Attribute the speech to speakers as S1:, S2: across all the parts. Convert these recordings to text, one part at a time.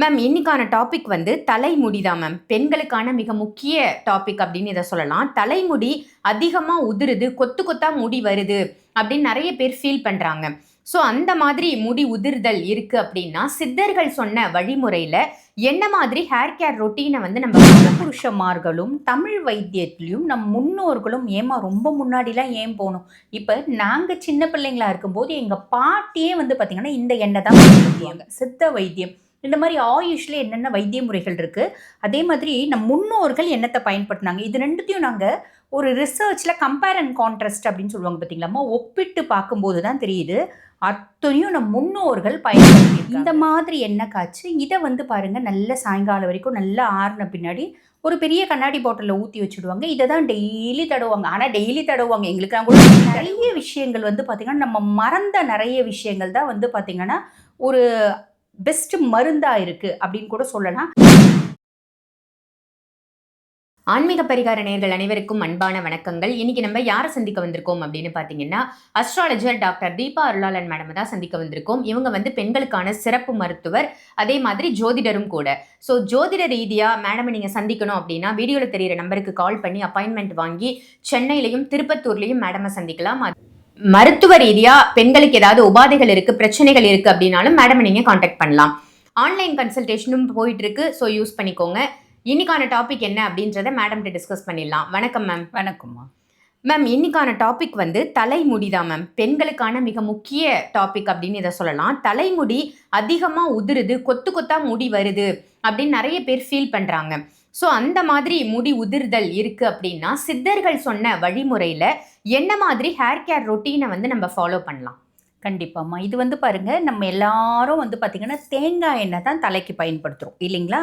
S1: Ma'am இன்னைக்கான topic வந்து தலைமுடி தான் மேம் பெண்களுக்கான மிக முக்கிய டாபிக் அப்படின்னு இதை சொல்லலாம். தலைமுடி அதிகமாக உதிருது கொத்து கொத்தா முடி வருது அப்படின்னு நிறைய பேர் ஃபீல் பண்ணுறாங்க ஸோ அந்த மாதிரி முடி உதிர்தல் இருக்குது அப்படின்னா சித்தர்கள் சொன்ன வழிமுறையில் என்ன மாதிரி ஹேர் கேர் ரொட்டீனை வந்து நம்ம
S2: புருஷமார்களும் தமிழ் வைத்தியத்திலையும் நம் முன்னோர்களும் ஏமா ரொம்ப முன்னாடிலாம் ஏன் போகணும்? இப்போ நாங்கள் சின்ன பிள்ளைங்களா இருக்கும்போது எங்கள் பாட்டியே வந்து பார்த்திங்கன்னா இந்த எண்ணெய் தான் சித்த வைத்தியம். இந்த மாதிரி ஆயுஷ்ல என்னென்ன வைத்திய முறைகள் இருக்குது அதே மாதிரி நம் முன்னோர்கள் என்னத்தை பயன்படுத்தினாங்க? இது ரெண்டுத்தையும் நாங்கள் ஒரு ரிசர்ச்சில் கம்பேர் அண்ட் கான்ட்ராஸ்ட் அப்படின்னு சொல்லுவாங்க பார்த்தீங்களாம்மா ஒப்பிட்டு பார்க்கும்போது தான் தெரியுது. அத்தனையும் நம் முன்னோர்கள் பயன்படுத்தி இந்த மாதிரி எண்ணெய் காய்ச்சி? இதை வந்து பாருங்க நல்ல சாயங்காலம் வரைக்கும் நல்லா ஆறின பின்னாடி ஒரு பெரிய கண்ணாடி பாட்டிலில் ஊற்றி வச்சுடுவாங்க. இதை தான் டெய்லி தடவுவாங்க. ஆனால் டெய்லி தடவுவாங்க. எங்களுக்கு கூட நிறைய விஷயங்கள் வந்து பார்த்திங்கன்னா நம்ம மறந்த நிறைய விஷயங்கள் தான் வந்து பார்த்திங்கன்னா ஒரு பெஸ்ட் மருந்தாக இருக்குது அப்படின்னு கூட சொல்லலாம்.
S1: ஆன்மீக பரிகார நேர்கள் அனைவருக்கும் அன்பான வணக்கங்கள். இன்னைக்கு நம்ம யாரை சந்திக்க வந்திருக்கோம் அப்படின்னு பார்த்தீங்கன்னா astrologer doctor Deepa Arulalan madam தான் சந்திக்க வந்திருக்கோம். இவங்க வந்து பெண்களுக்கான சிறப்பு மருத்துவர் அதே மாதிரி ஜோதிடரும் கூட. ஸோ ஜோதிட ரீதியாக மேடம் நீங்கள் சந்திக்கணும் அப்படின்னா வீடியோவில் தெரியிற நம்பருக்கு கால் பண்ணி அப்பாயின்மெண்ட் வாங்கி சென்னையிலையும் திருப்பத்தூர்லையும் மேடமை சந்திக்கலாம். அது- மருத்துவ ரீதியாக பெண்களுக்கு ஏதாவது உபாதைகள் இருக்குது பிரச்சனைகள் இருக்குது அப்படின்னாலும் மேடம் நீங்கள் காண்டாக்ட் பண்ணலாம். ஆன்லைன் கன்சல்டேஷனும் போயிட்டு இருக்கு ஸோ யூஸ் பண்ணிக்கோங்க. இன்னைக்கான டாபிக் என்ன அப்படின்றத மேடம்கிட்ட டிஸ்கஸ் பண்ணிடலாம். வணக்கம் மேம்
S2: வணக்கம்மா
S1: மேம் இன்னைக்கான டாபிக் வந்து தலைமுடி தான் மேம் பெண்களுக்கான மிக முக்கிய டாபிக் அப்படின்னு இதை சொல்லலாம். தலைமுடி அதிகமாக உதிருது கொத்து கொத்தா முடி வருது அப்படின்னு நிறைய பேர் ஃபீல் பண்ணுறாங்க ஸோ அந்த மாதிரி முடி உதிர்தல் இருக்குது அப்படின்னா சித்தர்கள் சொன்ன வழிமுறையில் என்ன மாதிரி ஹேர் கேர் ரொட்டீனை வந்து நம்ம ஃபாலோ பண்ணலாம்?
S2: கண்டிப்பாம்மா. இது வந்து பாருங்கள் நம்ம எல்லாரும் வந்து பார்த்திங்கன்னா தேங்காய் எண்ணெய் தான் தலைக்கு பயன்படுத்துகிறோம் இல்லைங்களா?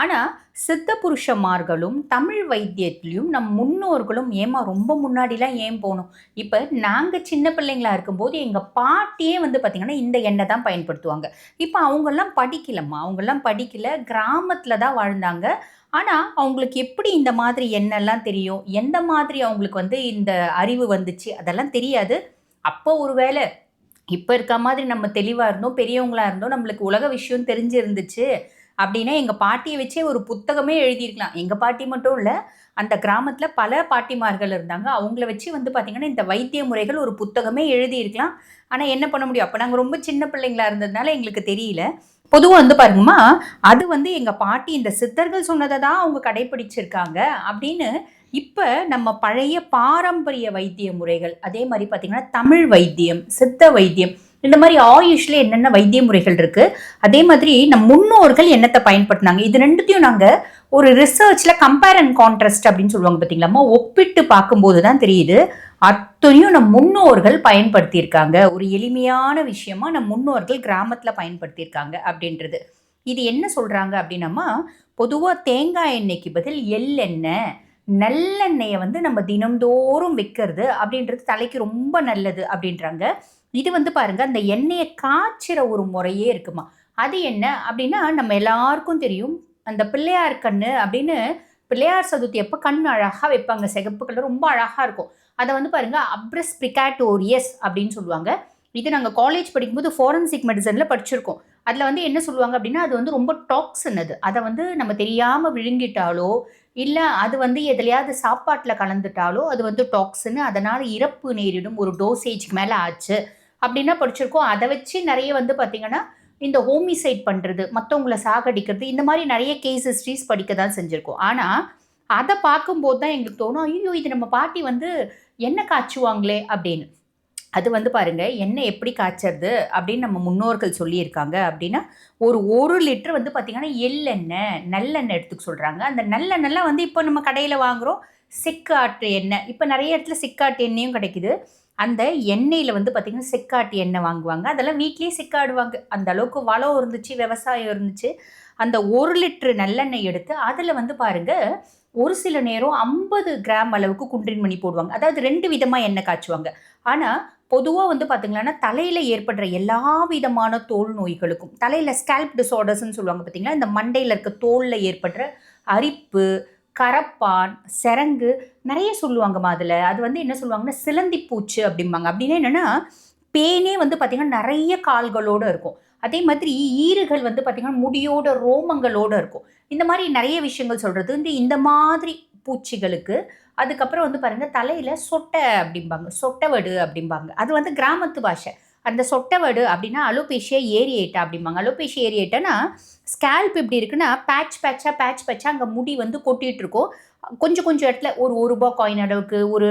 S2: ஆனால் சித்த புருஷமார்களும் தமிழ் வைத்தியத்திலையும் நம் முன்னோர்களும் ஏமா ரொம்ப முன்னாடிலாம் ஏன் போகணும்? இப்போ நாங்கள் சின்ன பிள்ளைங்களா இருக்கும்போது எங்கள் பாட்டியே வந்து பார்த்திங்கன்னா இந்த எண்ணெய் தான் பயன்படுத்துவாங்க. இப்போ அவங்கெல்லாம் படிக்கலம்மா. அவங்கெல்லாம் படிக்கல. கிராமத்தில் தான் வாழ்ந்தாங்க. ஆனால் அவங்களுக்கு எப்படி இந்த மாதிரி என்னெல்லாம் தெரியும்? எந்த மாதிரி அவங்களுக்கு வந்து இந்த அறிவு வந்துச்சு? அதெல்லாம் தெரியாது. அப்போ ஒரு வேளை இப்போ இருக்க மாதிரி நம்ம தெளிவாக இருந்தோம் பெரியவங்களாக இருந்தோம் நம்மளுக்கு உலக விஷயம் தெரிஞ்சிருந்துச்சு அப்படின்னா எங்கள் பாட்டியை வச்சே ஒரு புத்தகமே எழுதியிருக்கலாம். எங்கள் பாட்டி மட்டும் இல்லை அந்த கிராமத்தில் பல பாட்டிமார்கள் இருந்தாங்க. அவங்கள வச்சு வந்து பார்த்திங்கன்னா இந்த வைத்திய முறைகள் ஒரு புத்தகமே எழுதியிருக்கலாம். ஆனால் என்ன பண்ண முடியும்? அப்போ நாங்கள் ரொம்ப சின்ன பிள்ளைங்களா இருந்ததுனால எங்களுக்கு தெரியல. பொதுவாக வந்து பாருங்கம்மா அது வந்து எங்கள் பாட்டி இந்த சித்தர்கள் சொன்னதை தான் அவங்க கடைப்பிடிச்சிருக்காங்க அப்படின்னு இப்போ நம்ம பழைய பாரம்பரிய வைத்திய முறைகள் அதே மாதிரி பார்த்திங்கன்னா தமிழ் வைத்தியம் சித்த வைத்தியம் இந்த மாதிரி ஆயுஷ்ல என்னென்ன வைத்திய முறைகள் இருக்கு? அதே மாதிரி நம் முன்னோர்கள் என்னத்தை பயன்படுத்தினாங்க? இது ரெண்டுத்தையும் நாங்கள் ஒரு ரிசர்ச்ல கம்பேர் அண்ட் கான்ட்ராஸ்ட் அப்படின்னு சொல்லுவாங்க பார்த்தீங்களாம்மா ஒப்பிட்டு பார்க்கும்போது தான் தெரியுது. அத்தனையும் நம் முன்னோர்கள் பயன்படுத்தியிருக்காங்க. ஒரு எளிமையான விஷயமா நம் முன்னோர்கள் கிராமத்தில் பயன்படுத்தியிருக்காங்க அப்படின்றது. இது என்ன சொல்றாங்க அப்படின்னம்மா பொதுவாக தேங்காய் எண்ணெய்க்கு பதில் எள்ளெண்ணெய். நல்லெண்ணெயை வந்து நம்ம தினம்தோறும் வைக்கிறது அப்படின்றது தலைக்கு ரொம்ப நல்லது அப்படின்றாங்க. இது வந்து பாருங்கள் அந்த எண்ணெயை காய்ச்சிற ஒரு முறையே இருக்குமா? அது என்ன அப்படின்னா நம்ம எல்லாருக்கும் தெரியும் அந்த பிள்ளையார் கண்ணு அப்படின்னு பிள்ளையார் சதுர்த்தி அப்போ கண் அழகாக வைப்பாங்க. சிகப்பு கலர் ரொம்ப அழகாக இருக்கும். அதை வந்து பாருங்கள் அப்ரஸ் பிரிகாட்டோரியஸ் அப்படின்னு சொல்லுவாங்க. இது நாங்கள் காலேஜ் படிக்கும்போது ஃபாரன்சிக் மெடிசனில் படிச்சிருக்கோம். அதில் வந்து என்ன சொல்லுவாங்க அப்படின்னா அது வந்து ரொம்ப டாக்ஸின் அது. அதை வந்து நம்ம தெரியாமல் விழுங்கிட்டாலோ இல்லை அது வந்து எதுலையாவது சாப்பாட்டில் கலந்துட்டாலோ அது வந்து டாக்ஸுன்னு அதனால் இறப்பு நேரிடும் ஒரு டோசேஜ்க்கு மேலே ஆச்சு. அப்படின்னா படிச்சிருக்கோம். அதை வச்சு நிறைய வந்து பார்த்திங்கன்னா இந்த ஹோமிசைட் பண்ணுறது மற்றவங்கள சாகடிக்கிறது இந்த மாதிரி நிறைய கேஸ் ஹிஸ்ட்ரிஸ் படிக்க தான் செஞ்சுருக்கோம். ஆனால் அதை பார்க்கும்போது தான் எங்களுக்கு தோணும் ஐயோ இது நம்ம பாட்டி வந்து என்ன காய்ச்சுவாங்களே அப்படின்னு. அது வந்து பாருங்க எண்ணெய் எப்படி காய்ச்சறது? அப்படின்னு நம்ம முன்னோர்கள் சொல்லியிருக்காங்க அப்படின்னா ஒரு ஒரு லிட்டர் வந்து பார்த்திங்கன்னா எள்ளெண்ணெய் நல்லெண்ணெய் எடுத்துக்க சொல்கிறாங்க அந்த நல்லெண்ணெய்லாம் வந்து இப்போ நம்ம கடையில் வாங்குகிறோம் செக்காட்டு எண்ணெய். இப்போ நிறைய இடத்துல செக்காட்டு எண்ணெயும் கிடைக்குது. அந்த எண்ணெயில் வந்து பார்த்திங்கன்னா செக்காட்டு எண்ணெய் வாங்குவாங்க. அதெல்லாம் வீட்லேயே செக்காடுவாங்க. அந்த அளவுக்கு வளம் இருந்துச்சு விவசாயம் இருந்துச்சு. அந்த ஒரு லிட்டரு நல்லெண்ணெய் எடுத்து அதில் வந்து பாருங்க ஒரு சில நேரம் ஐம்பது கிராம் அளவுக்கு குன்றின் மணி போடுவாங்க. அதாவது ரெண்டு விதமாக எண்ணெய் காய்ச்சுவாங்க. ஆனால் பொதுவாக வந்து பார்த்திங்கன்னா தலையில் ஏற்படுற எல்லா விதமான தோல் நோய்களுக்கும் தலையில் ஸ்கேல்ப் டிசார்டர்ஸ்ன்னு சொல்லுவாங்க பார்த்தீங்களா இந்த மண்டையில் இருக்க தோலில் ஏற்படுற அரிப்பு கரப்பான் செரங்கு நிறைய சொல்லுவாங்கம்மா அதில். அது வந்து என்ன சொல்லுவாங்கன்னா சிலந்தி பூச்சு அப்படிம்பாங்க. அப்படின்னா என்னென்னா பேனே வந்து பார்த்திங்கன்னா நிறைய கால்களோடு இருக்கும். அதே மாதிரி ஈறுகள் வந்து பார்த்திங்கன்னா முடியோட ரோமங்களோட இருக்கும். இந்த மாதிரி நிறைய விஷயங்கள் சொல்கிறது வந்து இந்த மாதிரி பூச்சிகளுக்கு. அதுக்கப்புறம் வந்து பாருங்கள் தலையில் சொட்டை அப்படிம்பாங்க சொட்டவடு அப்படிம்பாங்க. அது வந்து கிராமத்து பாஷை. அந்த சொட்டவடு அப்படின்னா அலோபேஷியா ஏரியேட்டா அப்படிம்பாங்க. அலோபேஷியா ஏரியேட்டானா ஸ்கேல்ப் எப்படி இருக்குன்னா பேட்ச் பேட்சாக பேட்ச் பேட்சாக அங்கே முடி வந்து கொட்டிகிட்டு இருக்கும் கொஞ்சம் கொஞ்சம் இடத்துல ஒரு ஒரு ரூபா காயின் அளவுக்கு ஒரு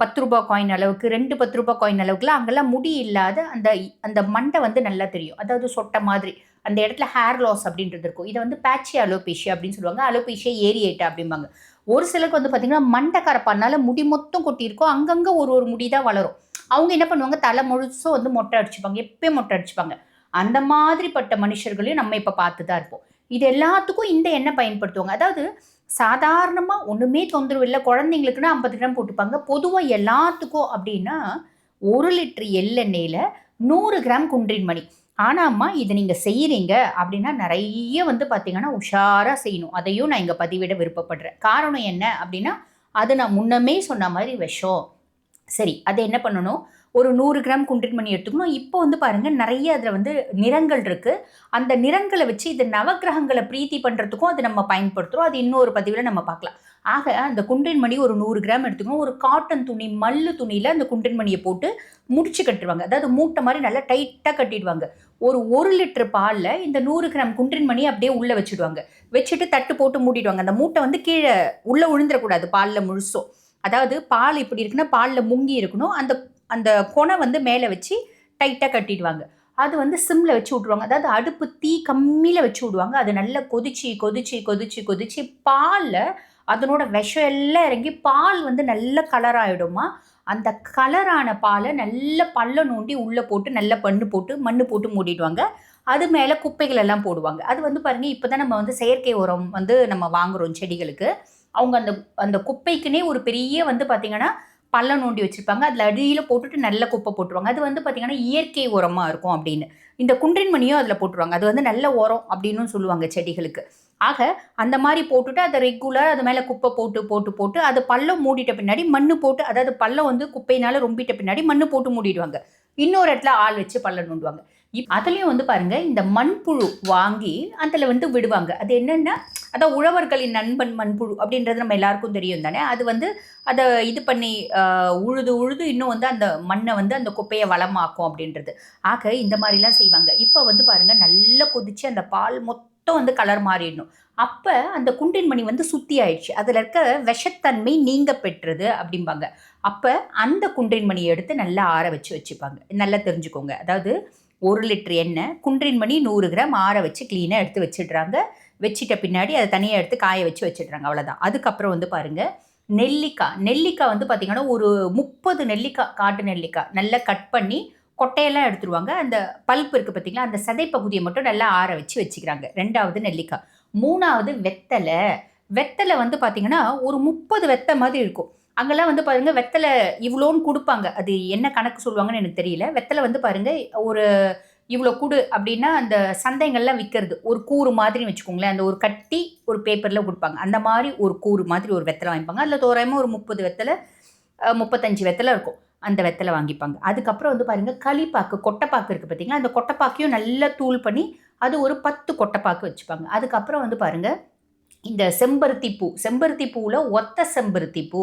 S2: பத்து ரூபா காயின் அளவுக்கு ரெண்டு பத்து ரூபா காயின் அளவுக்குலாம் அங்கெல்லாம் முடி இல்லாத அந்த அந்த மண்டை வந்து நல்லா தெரியும். அதாவது சொட்டை மாதிரி. அந்த இடத்துல ஹேர் லாஸ் அப்படின்றது இருக்கும். இதை வந்து பேட்சி அலோபேஷியா அப்படின்னு சொல்லுவாங்க. அலோபேஷியா ஏரியேட்டா அப்படிம்பாங்க. ஒரு சிலருக்கு வந்து பார்த்திங்கன்னா மண்டக்கரப்பானால முடி மொத்தம் கொட்டியிருக்கோம். அங்கங்கே ஒரு ஒரு முடி தான் வளரும். அவங்க என்ன பண்ணுவாங்க? தலை முழுசும் வந்து மொட்டை அடிச்சுப்பாங்க. எப்பயும் மொட்டை அடிச்சுப்பாங்க. அந்த மாதிரிப்பட்ட மனுஷர்களையும் நம்ம இப்போ பார்த்து தான் இருப்போம். இது எல்லாத்துக்கும் இந்த எண்ணெய் பயன்படுத்துவாங்க. அதாவது சாதாரணமாக ஒன்றுமே தொந்தரவு இல்லை. குழந்தைங்களுக்குன்னா ஐம்பது கிராம் போட்டுப்பாங்க. பொதுவாக எல்லாத்துக்கும் அப்படின்னா ஒரு லிட்டர் எள்ளெண்ணெயில் நூறு கிராம் குன்றின் மணி. ஆனாம்மா இதை நீங்கள் செய்கிறீங்க அப்படின்னா நிறைய வந்து பார்த்தீங்கன்னா உஷாராக செய்யணும். அதையும் நான் இங்கே பதிவிட விருப்பப்படுறேன். காரணம் என்ன அப்படின்னா அது நான் முன்னமே சொன்ன மாதிரி விஷம். சரி அதை என்ன பண்ணணும்? ஒரு நூறு கிராம் குன்றின் மணி எடுத்துக்கணும் இப்போ வந்து பாருங்கள் நிறைய அதில் வந்து நிறங்கள் இருக்குது அந்த நிறங்களை வச்சு இது நவக்கிரகங்களை பிரீத்தி பண்ணுறதுக்கும் அது நம்ம பயன்படுத்துகிறோம் அது இன்னொரு பதிவில் நம்ம பார்க்கலாம். ஆக அந்த குண்டின்மணி ஒரு நூறு கிராம் எடுத்துக்கணும் ஒரு காட்டன் துணி மல்லு துணியில் அந்த குண்டின்மணியை போட்டு முடிச்சு கட்டுருவாங்க அதாவது மூட்டை மாதிரி நல்லா டைட்டாக கட்டிடுவாங்க. ஒரு ஒரு லிட்டர் பாலில் இந்த நூறு கிராம் குன்றின் மணி அப்படியே உள்ளே வச்சுடுவாங்க. வச்சுட்டு தட்டு போட்டு மூடிடுவாங்க. அந்த மூட்டை வந்து கீழே உள்ளே விழுந்துடக்கூடாது பாலில் முழுசும். அதாவது பால் இப்படி இருக்குன்னா பாலில் முங்கி இருக்கணும். அந்த அந்த கொனை வந்து மேலே வச்சு டைட்டாக கட்டிடுவாங்க. அது வந்து சிம்மில் வச்சு விட்ருவாங்க அதாவது அடுப்பு தீ கம்மியில் வச்சு விடுவாங்க. அது நல்லா கொதிச்சு கொதிச்சு கொதிச்சு கொதிச்சு பாலில் அதனோட விஷம் எல்லாம் இறங்கி பால் வந்து நல்ல கலர் ஆகிடுமா அந்த கலரான பாலை நல்ல பல்ல நோண்டி உள்ளே போட்டு நல்ல பண்ணு போட்டு மண் போட்டு மூடிடுவாங்க. அது மேலே குப்பைகள் எல்லாம் போடுவாங்க. அது வந்து பாருங்கள் இப்போ தான் நம்ம வந்து செயற்கை உரம் வந்து நம்ம வாங்குறோம் செடிகளுக்கு. அவங்க அந்த அந்த குப்பைக்குனே ஒரு பெரிய வந்து பார்த்திங்கன்னா பள்ளம் நோண்டி வச்சுருப்பாங்க. அதில் அடியில் போட்டுட்டு நல்ல குப்பை போட்டுருவாங்க. அது வந்து பார்த்திங்கன்னா இயற்கை உரமாக இருக்கும் அப்படின்னு. இந்த குன்றின்மணியும் அதில் போட்டுருவாங்க. அது வந்து நல்ல உரம் அப்படின்னு சொல்லுவாங்க செடிகளுக்கு. ஆக அந்த மாதிரி போட்டுட்டு அதை ரெகுலர் அது மேலே குப்பை போட்டு போட்டு போட்டு அது பள்ளம் மூடிட்ட பின்னாடி மண் போட்டு அதாவது பள்ளம் வந்து குப்பையினால ரொம்பிட்ட பின்னாடி மண் போட்டு மூடிடுவாங்க. இன்னொரு இடத்துல ஆள் வச்சு பள்ளம் நோண்டுவாங்க. இப் அதுலேயும் வந்து பாருங்கள் இந்த மண்புழு வாங்கி அதில் வந்து விடுவாங்க. அது என்னென்னா அதான் உழவர்களின் நண்பன் மண்புழு அப்படின்றது நம்ம எல்லாருக்கும் தெரியும் தானே? அது வந்து அதை இது பண்ணி உழுது உழுது இன்னும் வந்து அந்த மண்ணை வந்து அந்த குப்பையை வளமாக்கும் அப்படின்றது. ஆக இந்த மாதிரிலாம் செய்வாங்க. இப்போ வந்து பாருங்க நல்லா கொதிச்சு அந்த பால் மொத்தம் வந்து கலர் மாறிடணும். அப்போ அந்த குண்டின் மணி வந்து சுத்தி ஆயிடுச்சு. அதில் இருக்க விஷத்தன்மை நீங்க பெற்றது அப்படிம்பாங்க. அப்போ அந்த குன்றின் மணியை எடுத்து நல்லா ஆற வச்சு வச்சுப்பாங்க. நல்லா தெரிஞ்சுக்கோங்க. அதாவது ஒரு லிட்டர் எண்ணெய் குன்றின் மணி நூறு கிராம் ஆற வச்சு க்ளீனாக எடுத்து வச்சிடுறாங்க. வச்சிட்ட பின்னாடி அதை தனியாக எடுத்து காய வச்சு வச்சிடுறாங்க. அவ்வளோதான் அதுக்கப்புறம் வந்து பாருங்கள் நெல்லிக்காய் நெல்லிக்காய் வந்து பார்த்திங்கன்னா ஒரு முப்பது நெல்லிக்காய் காட்டு நெல்லிக்காய் நல்லா கட் பண்ணி கொட்டையெல்லாம் எடுத்துருவாங்க. அந்த பல்ப் இருக்குது பார்த்தீங்களா அந்த சதை பகுதியை மட்டும் நல்லா ஆற வச்சு வச்சுக்கிறாங்க. ரெண்டாவது நெல்லிக்காய் மூணாவது வெத்தலை. வெத்தலை வந்து பார்த்திங்கன்னா ஒரு முப்பது வெத்தை மாதிரி இருக்கும். அங்கெல்லாம் வந்து பாருங்க வெத்தலை இவ்வளோன்னு கொடுப்பாங்க. அது என்ன கணக்கு சொல்லுவாங்கன்னு எனக்கு தெரியல. வெத்தலை வந்து பாருங்க ஒரு இவ்வளோ கொடு அப்படின்னா அந்த சந்தைங்கள்லாம் விற்கிறது ஒரு கூறு மாதிரி வச்சுக்கோங்களேன். அந்த ஒரு கட்டி ஒரு பேப்பரில் கொடுப்பாங்க. அந்த மாதிரி ஒரு கூறு மாதிரி ஒரு வெத்தலை வாங்கிப்பாங்க. அதில் தோராயமாக ஒரு முப்பது வெத்தலை முப்பத்தஞ்சு வெத்தலை இருக்கும். அந்த வெத்தலை வாங்கிப்பாங்க. அதுக்கப்புறம் வந்து பாருங்கள் களிப்பாக்கு கொட்டைப்பாக்கு இருக்குது பார்த்தீங்களா அந்த கொட்டைப்பாக்கையும் நல்லா தூள் பண்ணி அது ஒரு பத்து கொட்டைப்பாக்கு வச்சுப்பாங்க. அதுக்கப்புறம் வந்து பாருங்கள் இந்த செம்பருத்தி பூ செம்பருத்தி பூவில் ஒத்த செம்பருத்தி பூ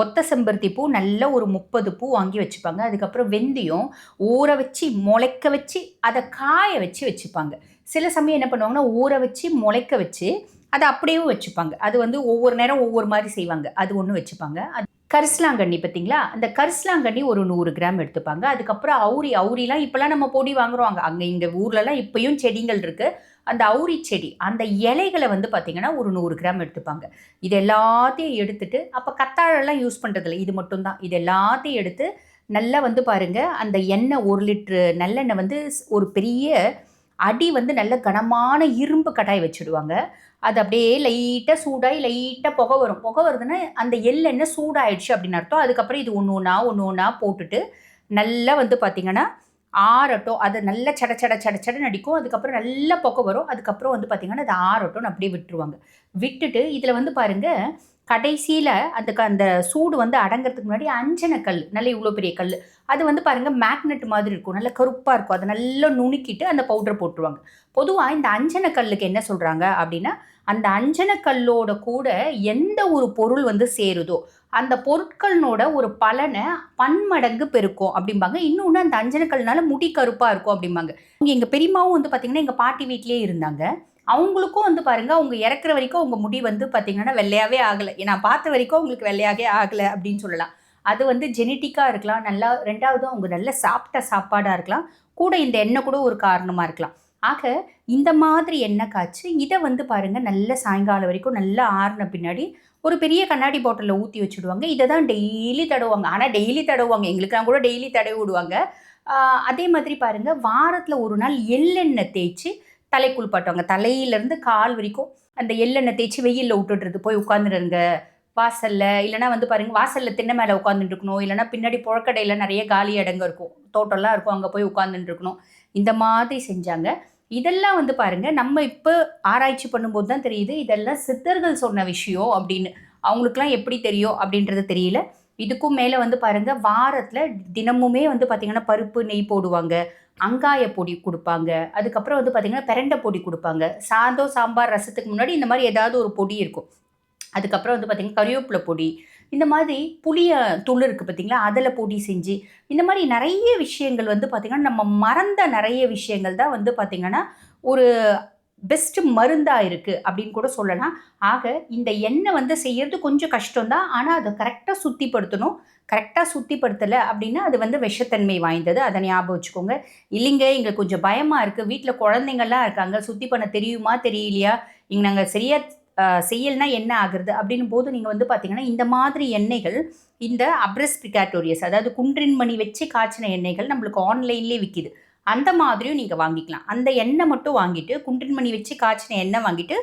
S2: ஒத்த செம்பருத்தி பூ நல்ல ஒரு முப்பது பூ வாங்கி வச்சுப்பாங்க. அதுக்கப்புறம் வெந்தயம் ஊற வச்சு முளைக்க வச்சு அதை காய வச்சு வச்சுப்பாங்க. சில சமயம் என்ன பண்ணுவாங்கன்னா ஊற வச்சு முளைக்க வச்சு அதை அப்படியே வச்சுப்பாங்க. அது வந்து ஒவ்வொரு நேரம் ஒவ்வொரு மாதிரி செய்வாங்க. அது ஒன்று வச்சுப்பாங்க. அது கரிசலாங்கண்ணி பார்த்தீங்களா? அந்த கரிசலாங்கண்ணி ஒரு நூறு கிராம் எடுத்துப்பாங்க. அதுக்கப்புறம் அவுரி அவுரிலாம் இப்போலாம் நம்ம பொடி வாங்குறோம். அங்கே இங்கே ஊர்லலாம் இப்போயும் செடிகள் இருக்குது அந்த அவுரி செடி அந்த இலைகளை வந்து பார்த்திங்கன்னா ஒரு நூறு கிராம் எடுத்துப்பாங்க. இது எல்லாத்தையும் எடுத்துட்டு அப்போ கத்தாழெல்லாம் யூஸ் பண்ணுறதில்ல இது மட்டும்தான். இது எல்லாத்தையும் எடுத்து நல்லா வந்து பாருங்கள் அந்த எண்ணெய் ஒரு லிட்ரு நல்லெண்ணெய் வந்து ஒரு பெரிய அடி வந்து நல்ல கனமான இரும்பு கடாய் வச்சுடுவாங்க. அது அப்படியே லைட்டாக சூடாகி லைட்டாக புகை வரும். புகை வருதுன்னா அந்த எள்ளெண்ணெய் சூடாயிடுச்சு அப்படின்னு அர்த்தம். அதுக்கப்புறம் இது ஒன்று ஒன்றா ஒன்று ஒன்றா போட்டுட்டு நல்லா வந்து பார்த்திங்கன்னா ஆறட்டும். அது நல்லா சட சட சட சடன்னு அடிக்கும். அதுக்கப்புறம் நல்லா புகை வரும். அதுக்கப்புறம் வந்து பார்த்திங்கன்னா அது ஆறட்டும் அப்படியே விட்டுருவாங்க. விட்டுட்டு இதில் வந்து பாருங்கள் கடைசியில் அந்த அந்த சூடு வந்து அடங்கிறதுக்கு முன்னாடி அஞ்சனை கல். நல்ல இவ்வளோ பெரிய கல். அது வந்து பாருங்கள் மேக்னெட் மாதிரி இருக்கும். நல்லா கருப்பாக இருக்கும். அதை நல்லா நுணுக்கிட்டு அந்த பவுடர் போட்டுருவாங்க. பொதுவாக இந்த அஞ்சனை கல்லுக்கு என்ன சொல்கிறாங்க அப்படின்னா அந்த அஞ்சனக்கல்லோட கூட எந்த ஒரு பொருள் வந்து சேருதோ அந்த பொருட்களோட ஒரு பலனை பன்மடங்கு பெருக்கும் அப்படிம்பாங்க. இன்னொன்று அந்த அஞ்சனக்கல்னால முடி கருப்பாக இருக்கும் அப்படிம்பாங்க. இங்கே எங்கள் பெரியம்மாவும் வந்து பார்த்திங்கன்னா எங்கள் பாட்டி வீட்டிலேயே இருந்தாங்க. அவங்களுக்கும் வந்து பாருங்க அவங்க இறக்குற வரைக்கும் அவங்க முடி வந்து பார்த்திங்கன்னா வெள்ளையாகவே ஆகலை. நான் பார்த்த வரைக்கும் அவங்களுக்கு வெள்ளையாகவே ஆகலை அப்படின்னு சொல்லலாம். அது வந்து ஜெனட்டிக்காக இருக்கலாம். நல்லா ரெண்டாவது அவங்க நல்ல சாப்பிட்ட சாப்பாடாக இருக்கலாம். கூட இந்த எண்ணெய் கூட ஒரு காரணமாக இருக்கலாம். ஆக இந்த மாதிரி எண்ணெய் காய்ச்சி இதை வந்து பாருங்கள் நல்ல சாயங்காலம் வரைக்கும் நல்லா ஆறின பின்னாடி ஒரு பெரிய கண்ணாடி பாட்டிலில் ஊற்றி வச்சுடுவாங்க. இதை தான் டெய்லி தடவுவாங்க. ஆனால் டெய்லி தடவுவாங்க. எங்களுக்கெல்லாம் கூட டெய்லி தடவி விடுவாங்க. அதே மாதிரி பாருங்கள் வாரத்தில் ஒரு நாள் எள்ளெண்ணெய் தேய்ச்சி தலை குளிப்பாட்டுவாங்க தலையிலேருந்து கால் வரைக்கும் அந்த எள்ளெண்ணெய் தேய்ச்சி வெயிலில் விட்டுடுறது. போய் உட்காந்துருங்க. வாசலில் இல்லைனா வந்து பாருங்கள் வாசலில் தின்ன மேலே உட்காந்துட்டு இருக்கணும். இல்லைனா பின்னாடி புழக்கடையில் நிறைய காலி இடங்க இருக்கும். தோட்டம்லாம் இருக்கும். அங்கே போய் உட்காந்துட்டு இருக்கணும். இந்த மாதிரி செஞ்சாங்க. இதெல்லாம் வந்து பாருங்கள் நம்ம இப்போ ஆராய்ச்சி பண்ணும்போது தான் தெரியுது இதெல்லாம் சித்தர்கள் சொன்ன விஷயம் அப்படின்னு. அவங்களுக்குலாம் எப்படி தெரியும் அப்படின்றது தெரியல. இதுக்கும் மேலே வந்து பாருங்கள் வாரத்தில் தினமுமே வந்து பார்த்திங்கன்னா பருப்பு நெய் போடுவாங்க அங்காய பொடி கொடுப்பாங்க அதுக்கப்புறம் வந்து பார்த்திங்கன்னா பெரண்டை பொடி கொடுப்பாங்க சாதம் சாம்பார் ரசத்துக்கு முன்னாடி இந்த மாதிரி ஏதாவது ஒரு பொடி இருக்கும். அதுக்கப்புறம் வந்து பார்த்திங்கன்னா கறிவேப்பிலை பொடி இந்த மாதிரி புளிய தூள் இருக்குது பார்த்தீங்களா அதில் பொடி செஞ்சு இந்த மாதிரி நிறைய விஷயங்கள் வந்து பார்த்திங்கன்னா நம்ம மறந்த நிறைய விஷயங்கள் தான் வந்து பார்த்திங்கன்னா ஒரு பெஸ்ட்டு மருந்தாக இருக்குது அப்படின்னு கூட சொல்லலாம். ஆக இந்த எண்ணெய் வந்து செய்கிறது கொஞ்சம் கஷ்டம்தான் ஆனால் அதை கரெக்டாக சுத்திப்படுத்தணும். கரெக்டாக சுத்திப்படுத்தலை அப்படின்னா அது வந்து விஷத்தன்மை வாய்ந்தது. அதை ஞாபகம் வச்சுக்கோங்க. இல்லைங்க எங்களுக்கு கொஞ்சம் பயமாக இருக்குது வீட்டில் குழந்தைங்கள்லாம் இருக்காங்க. சுத்தி பண்ண தெரியுமா தெரியலையா? இங்கே நாங்கள் சரியாக செய்யலைனா என்ன ஆகுறது? அப்படின்னும் போது நீங்கள் வந்து பார்த்தீங்கன்னா இந்த மாதிரி எண்ணெய்கள் இந்த அப்ரஸ் பிரிகாட்டோரியஸ் அதாவது குன்றின்மணி வச்சு காய்ச்சின எண்ணெய்கள் நம்மளுக்கு ஆன்லைன்லேயே விற்கிது அந்த மாதிரியும் நீங்கள் வாங்கிக்கலாம். அந்த எண்ணெய் மட்டும் வாங்கிட்டு குன்றின்மணி வச்சு காய்ச்சின எண்ணெய் வாங்கிட்டு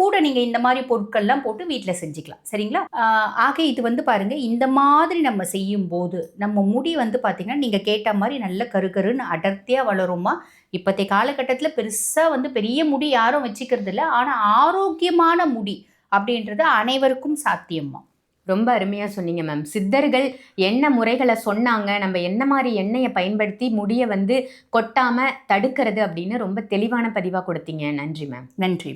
S2: கூட நீங்கள் இந்த மாதிரி பொருட்கள்லாம் போட்டு வீட்டில் செஞ்சுக்கலாம். சரிங்களா? ஆக இது வந்து பாருங்கள் இந்த மாதிரி நம்ம செய்யும் போது நம்ம முடி வந்து பார்த்திங்கன்னா நீங்கள் கேட்ட மாதிரி நல்ல கரு கருன்னு அடர்த்தியாக வளருமா? இப்போத்தைய காலகட்டத்தில் பெருசாக வந்து பெரிய முடி யாரும் வச்சுக்கிறது இல்லை. ஆனால் ஆரோக்கியமான முடி அப்படின்றது அனைவருக்கும் சாத்தியமா
S1: ரொம்ப அருமையா சொன்னீங்க மேம் சித்தர்கள் என்ன முறைகளை சொன்னாங்க நம்ம என்ன மாதிரி எண்ணெயை பயன்படுத்தி முடியை வந்து கொட்டாம தடுக்கிறது அப்படின்னு ரொம்ப தெளிவான பதிவா கொடுத்தீங்க. நன்றி மேம்
S2: நன்றி.